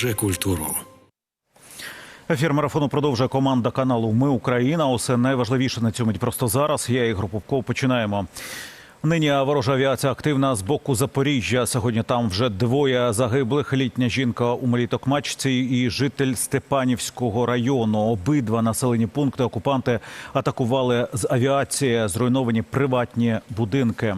береже культуру. Ефір марафону продовжує команда каналу Ми Україна. Усе найважливіше на мить просто зараз. Я і Попков починаємо. Нині ворожа авіація активна з боку Запоріжжя. Сьогодні там вже двоє загиблих. Літня жінка у малій Токмачці і житель Степанівського району. Обидва населені пункти окупанти атакували з авіації. Зруйновані приватні будинки.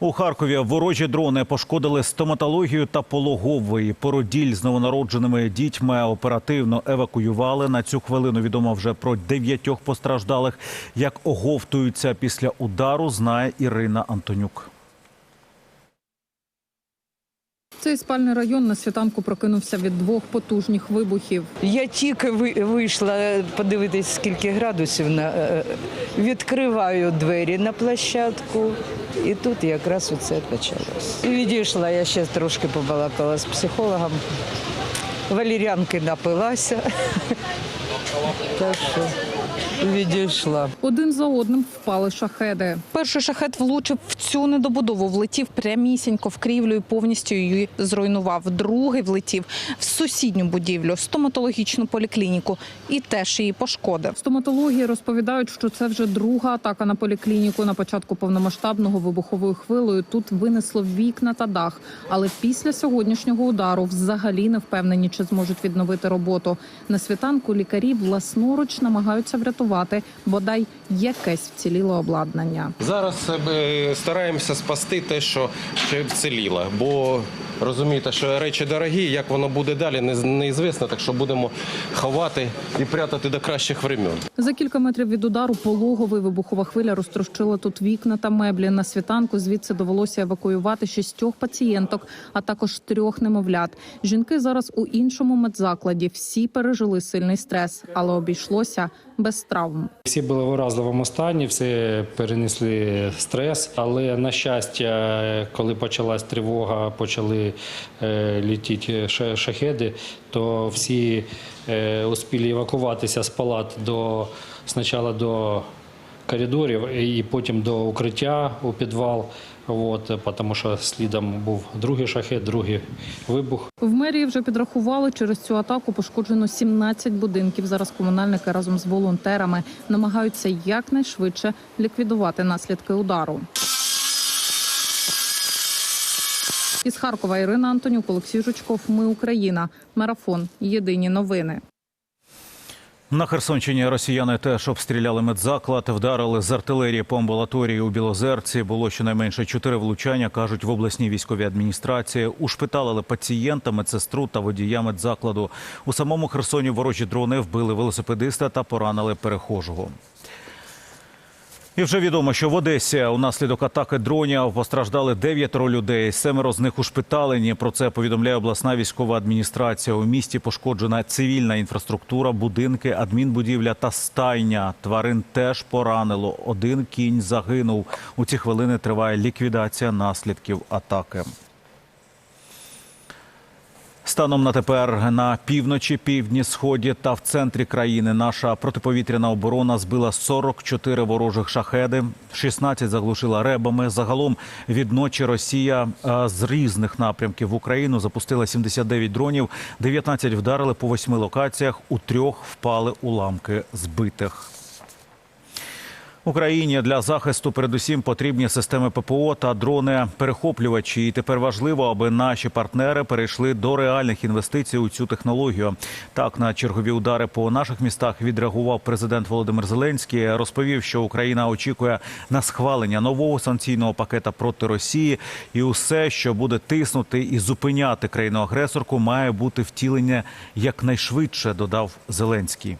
У Харкові ворожі дрони пошкодили стоматологію та пологовий. Породіль з новонародженими дітьми оперативно евакуювали. На цю хвилину відомо вже про дев'ятьох постраждалих. Як оговтуються після удару, знає Ірина Антонюк. Цей спальний район на світанку прокинувся від двох потужних вибухів. Я тільки ви- вийшла подивитись, скільки градусів на е, відкриваю двері на площадку, і тут якраз оце почалось. Відійшла, я ще трошки побалакала з психологом. Валірянки напилася. Так що відійшла. Один за одним впали шахеди. Перший шахет влучив в цю недобудову, влетів прямісінько в крівлю і повністю її зруйнував. Другий влетів в сусідню будівлю, стоматологічну поліклініку, і теж її пошкодив. Стоматології розповідають, що це вже друга атака на поліклініку. На початку повномасштабного вибуховою хвилею тут винесло вікна та дах. Але після сьогоднішнього удару взагалі не впевнені, чи зможуть відновити роботу. На світанку лікарі власноруч намагаються врятувати бодай якесь вціліле обладнання. Зараз е, стараємося спасти те, що ще вціліло, бо розумієте, що речі дорогі, як воно буде далі, не- неізвісно, так що будемо ховати і прятати до кращих времен. За кілька метрів від удару пологовий вибухова хвиля розтрощила тут вікна та меблі. На світанку звідси довелося евакуювати шістьох пацієнток, а також трьох немовлят. Жінки зараз у іншому медзакладі. Всі пережили сильний стрес, але обійшлося без травм. Всі були в уразливому стані, всі перенесли стрес. Але на щастя, коли почалась тривога, почали е, літіти шахеди, то всі е, успіли евакуватися з палат до спочатку до коридорів і потім до укриття у підвал. От, тому що слідом був другий шахет, другий вибух. В мерії вже підрахували через цю атаку пошкоджено 17 будинків. Зараз комунальники разом з волонтерами намагаються якнайшвидше ліквідувати наслідки удару. Із Харкова Ірина Антонюк, Олексій Жучков. Ми Україна. Марафон. Єдині новини. На Херсонщині росіяни теж обстріляли медзаклад, вдарили з артилерії по амбулаторії у Білозерці. Було щонайменше чотири влучання, кажуть в обласній військовій адміністрації. Ушпиталили пацієнта, медсестру та водія медзакладу. У самому Херсоні ворожі дрони вбили велосипедиста та поранили перехожого. І вже відомо, що в Одесі унаслідок атаки дронів постраждали дев'ятеро людей. Семеро з них ушпиталені. Про це повідомляє обласна військова адміністрація. У місті пошкоджена цивільна інфраструктура, будинки, адмінбудівля та стайня. Тварин теж поранило. Один кінь загинув. У ці хвилини триває ліквідація наслідків атаки. Станом на тепер на півночі, півдні, сході та в центрі країни наша протиповітряна оборона збила 44 ворожих шахеди, 16 заглушила ребами. Загалом від ночі Росія е, з різних напрямків в Україну запустила 79 дронів, 19 вдарили по восьми локаціях. У трьох впали уламки збитих. Україні для захисту передусім потрібні системи ППО та дрони-перехоплювачі. І тепер важливо, аби наші партнери перейшли до реальних інвестицій у цю технологію. Так на чергові удари по наших містах відреагував президент Володимир Зеленський. Розповів, що Україна очікує на схвалення нового санкційного пакета проти Росії, і усе, що буде тиснути і зупиняти країну-агресорку, має бути втілення якнайшвидше. Додав Зеленський.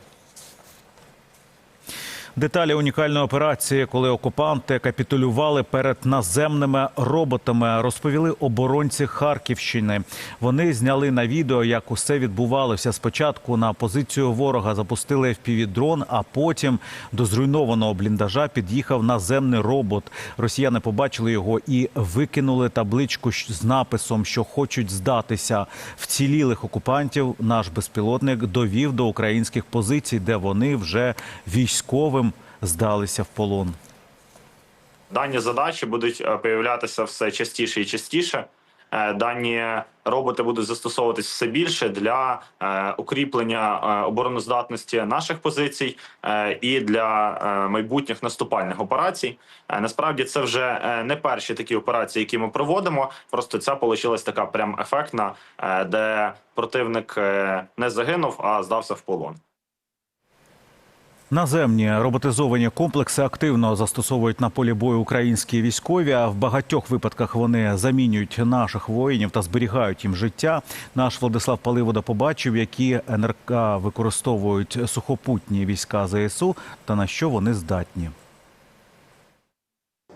Деталі унікальної операції, коли окупанти капітулювали перед наземними роботами, розповіли оборонці Харківщини. Вони зняли на відео, як усе відбувалося. Спочатку на позицію ворога запустили FPV-дрон, а потім до зруйнованого бліндажа під'їхав наземний робот. Росіяни побачили його і викинули табличку з написом, що хочуть здатися. Вцілілих окупантів наш безпілотник довів до українських позицій, де вони вже військовим здалися в полон. Дані задачі будуть е, появлятися все частіше і частіше. Е, Дані роботи будуть застосовуватись все більше для е, укріплення обороноздатності наших позицій і для майбутніх наступальних операцій. Насправді це вже не перші такі операції, які ми проводимо. Просто ця вийшла така прям ефектна, де противник не загинув, а здався в полон. Наземні роботизовані комплекси активно застосовують на полі бою українські військові. А в багатьох випадках вони замінюють наших воїнів та зберігають їм життя. Наш Владислав Паливода побачив, які НРК використовують сухопутні війська ЗСУ та на що вони здатні.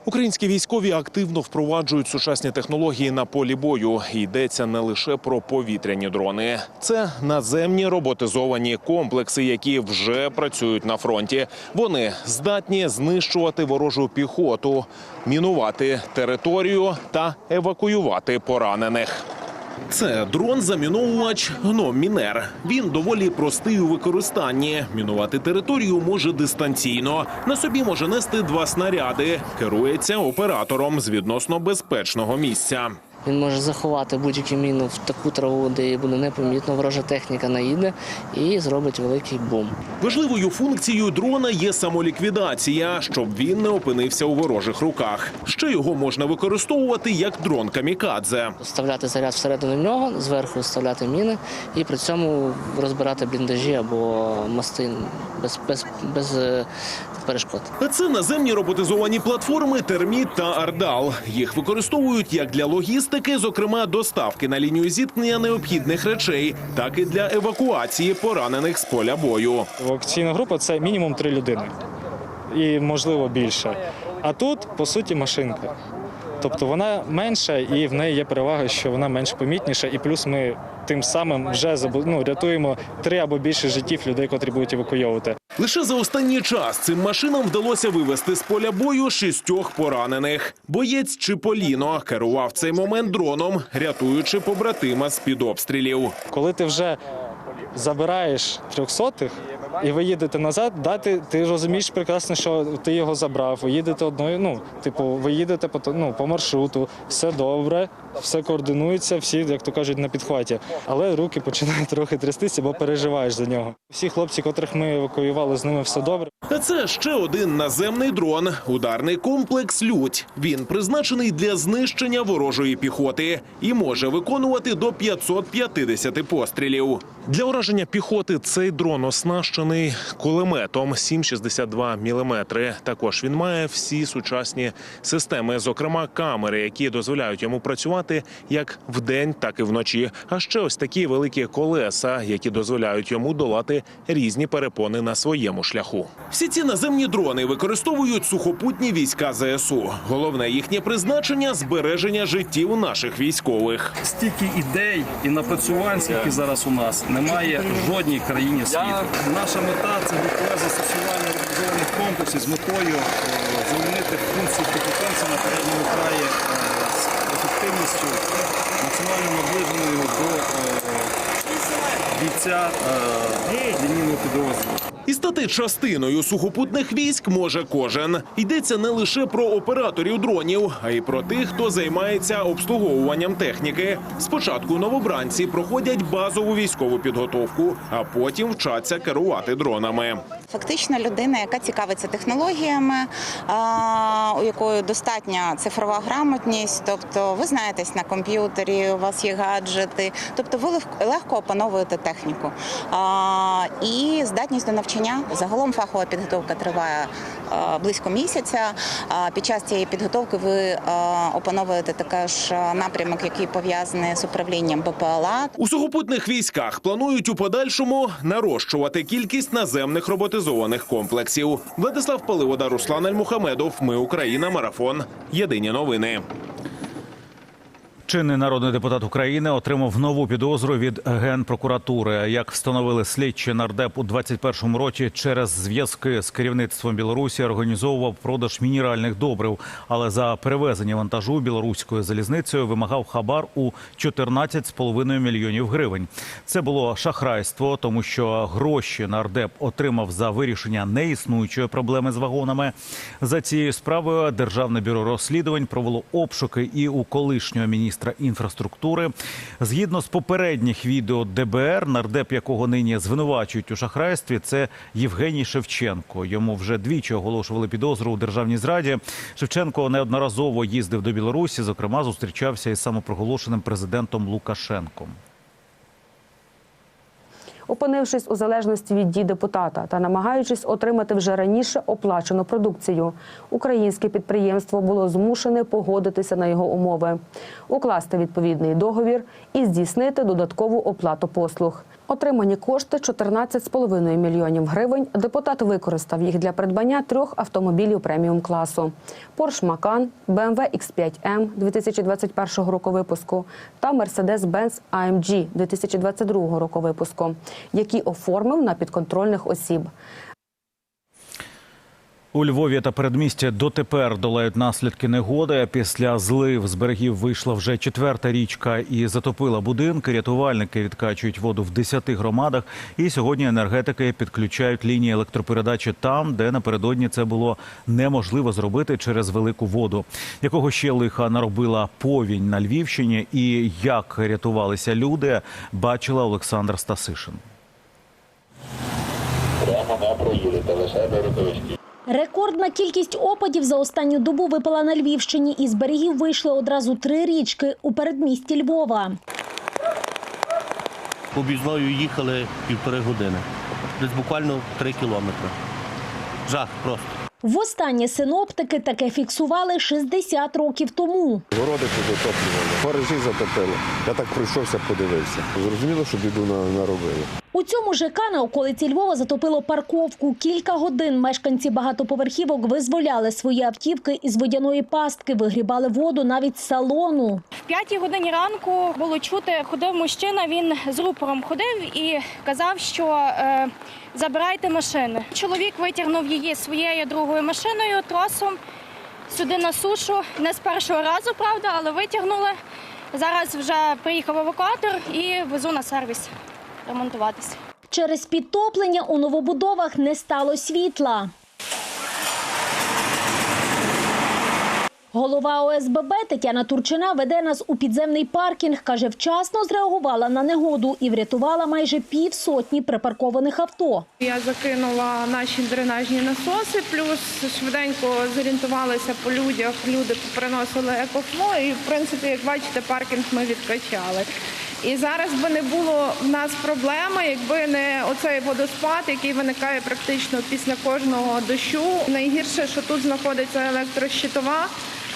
Українські військові активно впроваджують сучасні технології на полі бою. Йдеться не лише про повітряні дрони, це наземні роботизовані комплекси, які вже працюють на фронті. Вони здатні знищувати ворожу піхоту, мінувати територію та евакуювати поранених. Це дрон-заміновувач гном Мінер. Він доволі простий у використанні. Мінувати територію може дистанційно. На собі може нести два снаряди. Керується оператором з відносно безпечного місця. Він може заховати будь-яку міну в таку траву, де її буде непомітно, ворожа техніка наїде і зробить великий бум. Важливою функцією дрона є самоліквідація, щоб він не опинився у ворожих руках. Ще його можна використовувати як дрон камікадзе. Вставляти заряд всередину нього, зверху вставляти міни і при цьому розбирати бліндажі або мости без, без, без е, перешкод. А це наземні роботизовані платформи Терміт та Ардал. Їх використовують як для логістики, зокрема доставки на лінію зіткнення необхідних речей, так і для евакуації поранених з поля бою. Евакуаційна група це мінімум три людини і можливо більше. А тут по суті машинка. Тобто вона менша і в неї є перевага, що вона менш помітніша, і плюс ми тим самим вже ну, рятуємо три або більше життів людей, котрі будуть евакуйовувати. Лише за останній час цим машинам вдалося вивести з поля бою шістьох поранених. Боєць Чиполіно керував цей момент дроном, рятуючи побратима з під обстрілів. Коли ти вже забираєш трьохсотих і ви їдете назад, да, ти, ти розумієш прекрасно, що ти його забрав. Ви їдете одною, ну, типу, ви їдете по, ну, по маршруту, все добре, все координується, всі, як то кажуть, на підхваті. Але руки починають трохи трястися, бо переживаєш за нього. Всі хлопці, котрих ми евакуювали, з ними все добре. А це ще один наземний дрон, ударний комплекс Людь. Він призначений для знищення ворожої піхоти і може виконувати до 550 пострілів. Для ураження піхоти цей дрон оснащений кулеметом 7,62 мм. Також він має всі сучасні системи, зокрема камери, які дозволяють йому працювати як вдень, так і вночі. А ще ось такі великі колеса, які дозволяють йому долати різні перепони на своєму шляху. Всі ці наземні дрони використовують сухопутні війська ЗСУ. Головне їхнє призначення збереження життів наших військових. стільки ідей і напрацювань, скільки зараз у нас, немає в жодній країні світу. Наша мета це військове застосування реалізованих комплексів з метою е, замінити функцію компетенції на передньому краї е, з ефективністю максимально наближеною до е, бійця лінійного підрозділу. І стати частиною сухопутних військ може кожен. Йдеться не лише про операторів дронів, а й про тих, хто займається обслуговуванням техніки. Спочатку новобранці проходять базову військову підготовку, а потім вчаться керувати дронами. Фактично людина, яка цікавиться технологіями, у якої достатня цифрова грамотність, тобто ви знаєтесь на комп'ютері, у вас є гаджети, тобто ви легко- опановуєте техніку. І здатність до навчання. Загалом фахова підготовка триває близько місяця. Під час цієї підготовки ви опановуєте також напрямок, який пов'язаний з управлінням БПЛА. У сухопутних військах планують у подальшому нарощувати кількість наземних роботизованих комплексів. Владислав Паливода, Руслан Альмухамедов. Ми Україна. Марафон. Єдині новини. Чинний народний депутат України отримав нову підозру від генпрокуратури. Як встановили слідчі нардеп у 21-му році через зв'язки з керівництвом Білорусі організовував продаж мінеральних добрив, але за перевезення вантажу білоруською залізницею вимагав хабар у 14,5 мільйонів гривень. Це було шахрайство, тому що гроші нардеп отримав за вирішення неіснуючої проблеми з вагонами. За цією справою державне бюро розслідувань провело обшуки і у колишнього міністра міністра інфраструктури. Згідно з попередніх відео ДБР, нардеп, якого нині звинувачують у шахрайстві, це Євгеній Шевченко. Йому вже двічі оголошували підозру у державній зраді. Шевченко неодноразово їздив до Білорусі. Зокрема, зустрічався із самопроголошеним президентом Лукашенком. Опинившись у залежності від дій депутата та намагаючись отримати вже раніше оплачену продукцію. Українське підприємство було змушене погодитися на його умови, укласти відповідний договір і здійснити додаткову оплату послуг. Отримані кошти 14,5 мільйонів гривень. Депутат використав їх для придбання трьох автомобілів преміум класу: Porsche Macan, BMW X5M 2021 року випуску та Mercedes-Benz AMG 2022 року випуску, які оформив на підконтрольних осіб. У Львові та передмісті дотепер долають наслідки негоди. Після злив з берегів вийшла вже четверта річка і затопила будинки. Рятувальники відкачують воду в 10 громадах. І сьогодні енергетики підключають лінії електропередачі там, де напередодні це було неможливо зробити через велику воду. Якого ще лиха наробила повінь на Львівщині, і як рятувалися люди, бачила Олександр Стасишин. Рекордна кількість опадів за останню добу випала на Львівщині. Із берегів вийшли одразу три річки у передмісті Львова. Об'їзною їхали півтори години. Десь буквально три кілометри. Жах просто. Востаннє синоптики таке фіксували 60 років тому. Городи позатоплювали, гаражі затопили. Я так пройшовся, подивився. Зрозуміло, що біду наробили. У цьому ЖК на околиці Львова затопило парковку. Кілька годин мешканці багатоповерхівок визволяли свої автівки із водяної пастки, вигрібали воду навіть з салону. В п'ятій годині ранку було чути, ходив мужчина. Він з рупором ходив і казав, що е, забирайте машини. Чоловік витягнув її своєю другою машиною тросом сюди на сушу. Не з першого разу, правда, але витягнули. Зараз вже приїхав евакуатор і везу на сервіс ремонтуватися. Через підтоплення у новобудовах не стало світла. Голова ОСББ Тетяна Турчина веде нас у підземний паркінг. Каже, вчасно зреагувала на негоду і врятувала майже півсотні припаркованих авто. Я закинула наші дренажні насоси, плюс швиденько зорієнтувалися по людях. Люди приносили екофло, і в принципі, як бачите, паркінг ми відкачали. І зараз би не було в нас проблеми, якби не оцей водоспад, який виникає практично після кожного дощу. Найгірше, що тут знаходиться електрощитова,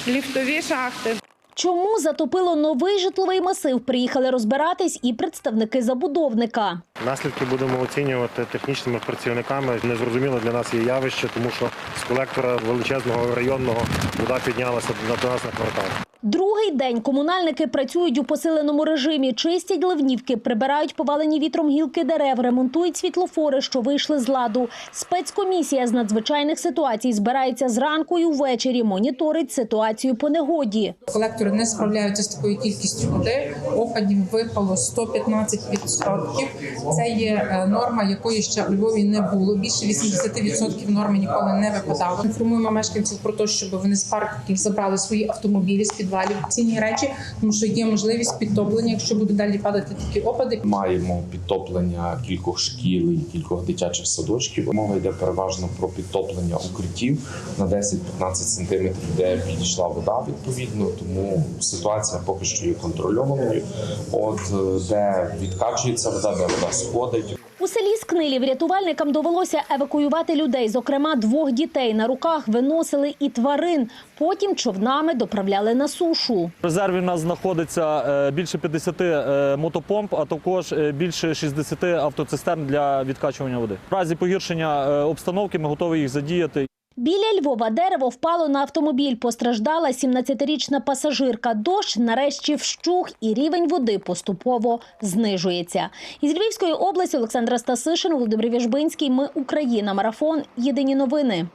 ліфтові шахти. Чому затопило новий житловий масив? Приїхали розбиратись і представники забудовника. Наслідки будемо оцінювати технічними працівниками. Незрозуміло для нас є явище, тому що з колектора величезного районного вода піднялася до нас на квартал. Другий день комунальники працюють у посиленому режимі, чистять ливнівки, прибирають повалені вітром гілки дерев, ремонтують світлофори, що вийшли з ладу. Спецкомісія з надзвичайних ситуацій збирається зранку і ввечері, моніторить ситуацію по негоді. Колектори не справляються з такою кількістю води. Опадів випало 115%. Це є е, норма, якої ще у Львові не було. Більше 80% норми ніколи не випадало. Інформуємо мешканців про те, щоб вони з парків забрали свої автомобілі з підвалів цінні речі, тому що є можливість підтоплення, якщо будуть далі падати такі опади. Маємо підтоплення кількох шкіл і кількох дитячих садочків. Мова йде переважно про підтоплення укриттів на 10-15 сантиметрів, де підійшла вода відповідно. Тому ситуація поки що є контрольованою. От е, де відкачується вода, де вода сходить. У селі Скнилів рятувальникам довелося евакуювати людей. Зокрема, двох дітей на руках виносили і тварин. Потім човнами доправляли на сушу. В резерві в нас знаходиться е, більше 50 е, мотопомп, а також більше 60 автоцистерн для відкачування води. В разі погіршення обстановки ми готові їх задіяти. Біля Львова дерево впало на автомобіль. Постраждала 17-річна пасажирка. Дощ нарешті вщух і рівень води поступово знижується. Із Львівської області Олександра Стасишин, Володимир Віжбинський. Ми Україна. Марафон. Єдині новини.